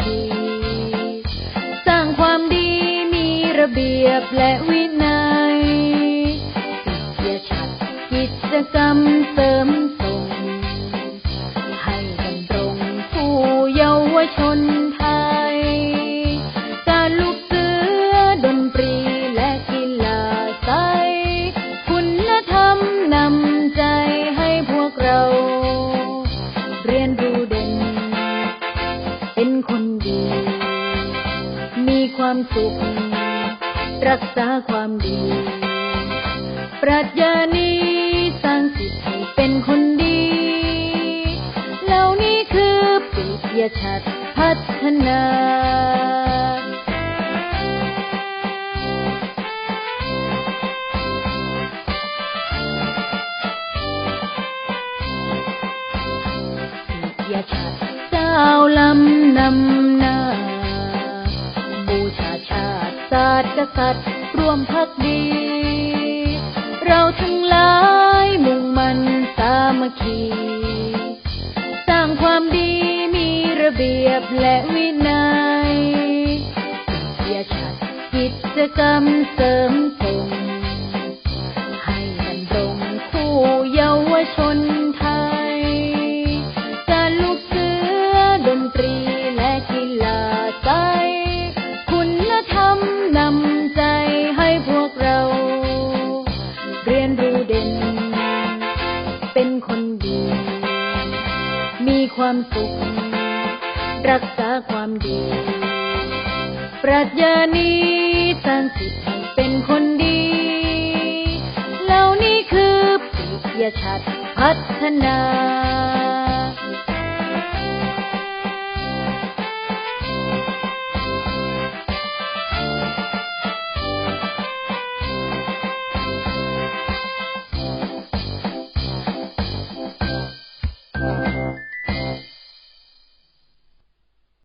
คี สร้างความดีมีระเบียบและวินัยอย่าชัดกิจกรรมเสริมส่ง ให้ดำรงผู้เยาวชนไท มีความสุข รักษาความดี ปรัชญานี้สร้างสิทธิ์ให้เป็นคนดี เหล่านี้คือปิยชัดพัฒนาอย่าชัดเจ้าลำนำหน้า บูชาชาติศาสตร์กษัตริย์ร่วมพักดี เราทั้งหลายมุ่งมันสามัคคี สร้างความดีมีระเบียบและวินัยอย่าชัดกิจกรรมเสริมส่งให้ดำรงคู่เยาวชน เป็นคนดี มีความสุข รักษาความดี ปรัชญานี้สร้างสิทธิ์ให้เป็นคนดีเหล่านี้คือปิยชัดพัฒนา